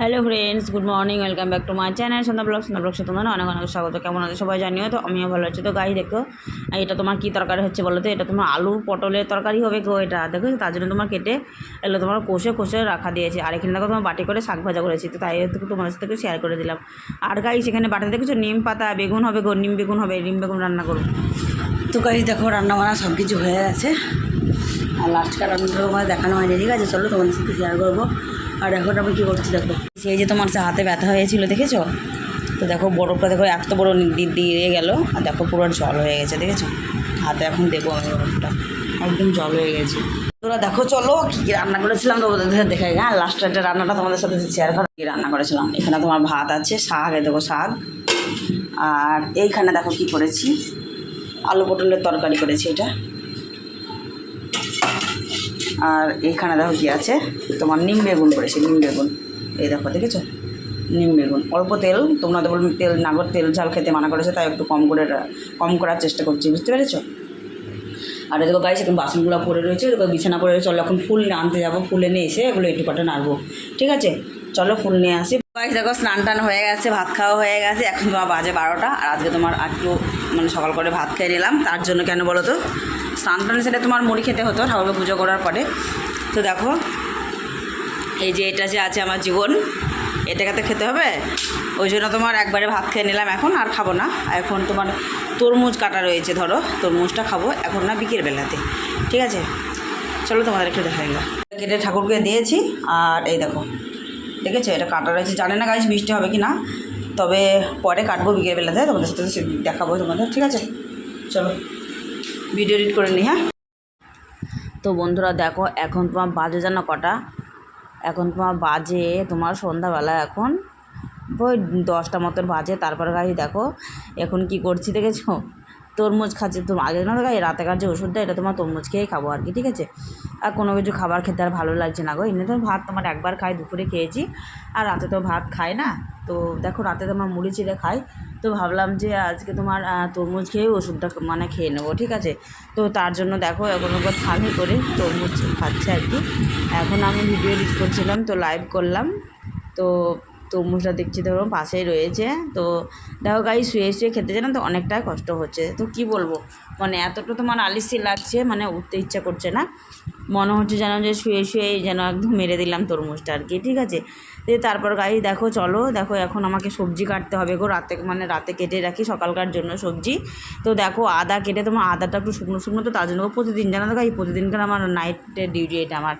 Hello friends, good morning, welcome back to my channel Sandhya blog Sandhya blog তোমাদের অনেক অনেক স্বাগত। কেমন আছে সবাই জানিও তো? আমিও ভালো আছি। তো গাই দেখো, এটা তোমার কী তরকারি হচ্ছে বলো তো? এটা তোমার আলু পটলের তরকারি হবে গো এটা। দেখো, তার জন্য তোমার কেটে এগুলো তোমার কষে কষে রাখা দিয়েছে। আর এখানে দেখো, তোমার বাটি করে শাক ভাজা করেছি। তো তাই তোমাদের সাথে শেয়ার করে দিলাম। আর গাই সেখানে বাটাতে দেখেছ? নিম পাতা, বেগুন হবে গো, নিম বেগুন হবে, নিম বেগুন রান্না করব তো গাই দেখো রান্না বান্না সব কিছু হয়ে গেছে। আর লাস্টকার রান্নাটা তোমার দেখানো হয়নি। ঠিক আছে, চলো তোমাদের সাথে শেয়ার করব। আর এখন আমি কী করছি দেখো? সেই যে তোমার হাতে ব্যথা হয়েছিল, দেখেছ? তো দেখো, বরফটা দেখো এত বড় দিয়ে গেল। আর দেখো, পুরো জল হয়ে গেছে, দেখেছ? হাতে এখন দেবো আমি বরফটা। একদম জল হয়ে গেছে। তোরা দেখো, চলো, কী রান্না করেছিলাম তো ওদের সাথে দেখে হ্যাঁ লাস্টের একটা রান্নাটা তোমাদের সাথে শেয়ার করো কী রান্না করেছিলাম? এখানে তোমার ভাত আছে, শাক এ দেখো শাক। আর এইখানে দেখো কী করেছি? আলু পটলের তরকারি করেছি এটা। আর এইখানে দেখো কি আছে? তোমার নিম বেগুন করেছি, নিম বেগুন। এই দেখো, দেখেছ? নিম বেগুন। অল্প তেল, তোমরা তো বলবে তেল, নাগর তেল, ঝাল খেতে মানা করেছে, তাই একটু কম করে কম করার চেষ্টা করছি, বুঝতে পেরেছ? আর এদিকে গাইছে এখন বাসনগুলো পড়ে রয়েছে, এদিকে বিছানা পড়ে রয়েছে, চলো এখন ফুল আনতে যাব, ফুল এনে এসে এগুলো একটু কটা নাড়বো, ঠিক আছে? চলো ফুল নিয়ে আসি। গাইস, দেখো, স্নান টান হয়ে গেছে, ভাত খাওয়া হয়ে গেছে, এখন তোমার বাজে বারোটা, আর আজকে তোমার একটু মানে সকাল করে ভাত খেয়ে নিলাম, তার জন্য কেন বলো তো? স্নান সেটা তোমার মুড়ি খেতে হতো, ঠাকুরকে পুজো করার পরে। তো দেখো, এই যে এটা যে আছে আমার জীবন এটাকে তো খেতে হবে। ওই জন্য তোমার একবারে ভাত খেয়ে নিলাম এখন, আর খাব না। এখন তোমার তরমুজ কাটা রয়েছে, ধরো। তরমুজটা খাব এখন না বিকেল বেলাতে, ঠিক আছে? চলো তোমাদের একটু দেখা গেলো কেটে ঠাকুরকে দিয়েছি, আর এই দেখো, দেখেছ? এটা কাটা রয়েছে। জানে না গাছ বৃষ্টি হবে কি না তবে পরে কাটবো বিকেলবেলাতে তোমাদের সাথে দেখাবো তোমাদের, ঠিক আছে? চলো। ভিডিও এডিট করে নিই হ্যাঁ? তো বন্ধুরা দেখো, এখন তোমার বাজে যেন কটা? এখন তোমার বাজে তোমার সন্ধ্যাবেলা এখন। ওই দশটা মতন বাজে, তারপর গাড়ি দেখো, এখন কি করছি দেখেছ? তরমুজ খাচ্ছে, তো আগে না গাই রাতেকার যে ওষুধটা, এটা তোমার তরমুজ খেয়েই খাব আর কি, ঠিক আছে? আর কোনো কিছু খাবার খেতে আর ভালো লাগছে না গো, এমনি তো ভাত তোমার একবার খাই, দুপুরে খেয়েছি, আর রাতে তো ভাত খাই না। তো দেখো, রাতে তোমার মুড়ি চিড়ে খাই তো ভাবলাম যে আজকে তোমার তরমুজ খেয়ে ওষুধটা মানে খেয়ে নেব, ঠিক আছে? তো তার জন্য দেখো, এখন একবার থামি করে তরমুজ খাচ্ছে আর কি। এখন আমি ভিডিও এডিট করছিলাম, তো লাইভ করলাম। তো তরমুজটা দেখছি ধরো পাশেই রয়েছে। তো দেখো গাই শুয়ে শুয়ে খেতে যেন তো অনেকটাই কষ্ট হচ্ছে। তো কি বলব? মানে এতটা তোমার আলিসি লাগছে মানে উঠতে ইচ্ছা করছে না। মনে হচ্ছে যেন যে শুয়ে শুয়ে যেন একদম মেরে দিলাম তরমুজটা আর কি, ঠিক আছে? দিয়ে তারপর গাই দেখো চলো, দেখো এখন আমাকে সবজি কাটতে হবে। গো, রাতে মানে রাতে কেটে রাখি সকালকার জন্য সবজি। তো দেখো আদা কেটে তোমার আদাটা একটু শুকনো শুকনো তো তার জন্য। প্রতিদিন জানো তো গাই প্রতিদিনকার আমার নাইটের ডিউটি এটা আমার।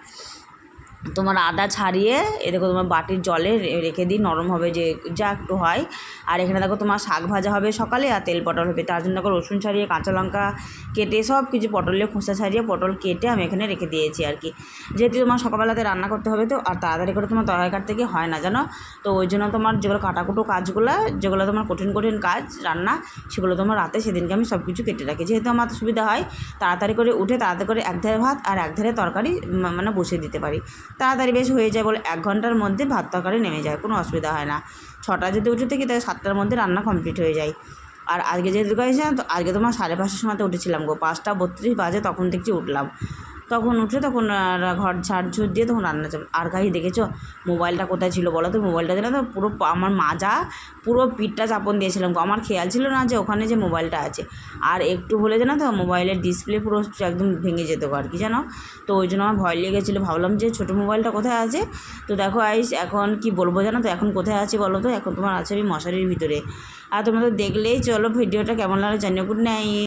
তোমার আদা ছাড়িয়ে, এ দেখো তোমার বাটির জলে রেখে দিই, নরম হবে যে যা একটু হয়। আর এখানে দেখো তোমার শাক ভাজা হবে সকালে আর তেল পটল হবে। তার জন্য দেখো রসুন ছাড়িয়ে, কাঁচা লঙ্কা কেটে সব কিছু পটলের খোসা ছাড়িয়ে পটল কেটে আমি এখানে রেখে দিয়েছি আর কি। যেহেতু তোমার সকালবেলাতে রান্না করতে হবে তো, আর তাড়াতাড়ি করে তোমার তরকারি কাটতে গিয়ে হয় না জানো? তো ওই জন্য তোমার যেগুলো কাটাকুটো কাজগুলো, যেগুলো তোমার কঠিন কঠিন কাজ, রান্না, সেগুলো তোমার রাতে সেদিনকে আমি সব কিছু কেটে রাখি। যেহেতু আমার সুবিধা হয়, তাড়াতাড়ি করে উঠে তাড়াতাড়ি করে এক ধারে ভাত আর এক ধারে তরকারি মানে বসিয়ে দিতে পারি। তাড়াতাড়ি বেশ হয়ে যায় বলে এক ঘণ্টার মধ্যে ভাত তরকারি নেমে যায়, কোনো অসুবিধা হয় না। ছটা যদি উঠে থাকি তাহলে সাতটার মধ্যে রান্না কমপ্লিট হয়ে যায়। আর আজকে যেহেতু গেছিলাম তো আজকে তোমার সাড়ে পাঁচটার সময় তো উঠেছিলাম গো, পাঁচটা বত্রিশ বাজে তখন দেখছি উঠলাম। তখন উঠে তখন ঘর ঝাড় ঝুড় দিয়ে তখন রান্না চাপ আর গাড়ি দেখেছ? মোবাইলটা কোথায় ছিল বলো তো? মোবাইলটা দিলে তো পুরো আমার মাজা পুরো পিঠটা চাপন দিয়েছিলাম আমার খেয়াল ছিল না যে ওখানে যে মোবাইলটা আছে। আর একটু হলে জানো তো, মোবাইলের ডিসপ্লে পুরো একদম ভেঙে যেত আর কি জানো? তো ওই জন্য আমার ভয় লেগেছিলো ভাবলাম যে ছোটো মোবাইলটা কোথায় আছে? তো দেখো আইস এখন কি বলব জানো তো? এখন কোথায় আছে বলো তো? এখন তোমার আছে আমি মশারির ভিতরে। আর তোমরা তো দেখলেই চলো ভিডিওটা কেমন লাগে জানিও গুড নাইট।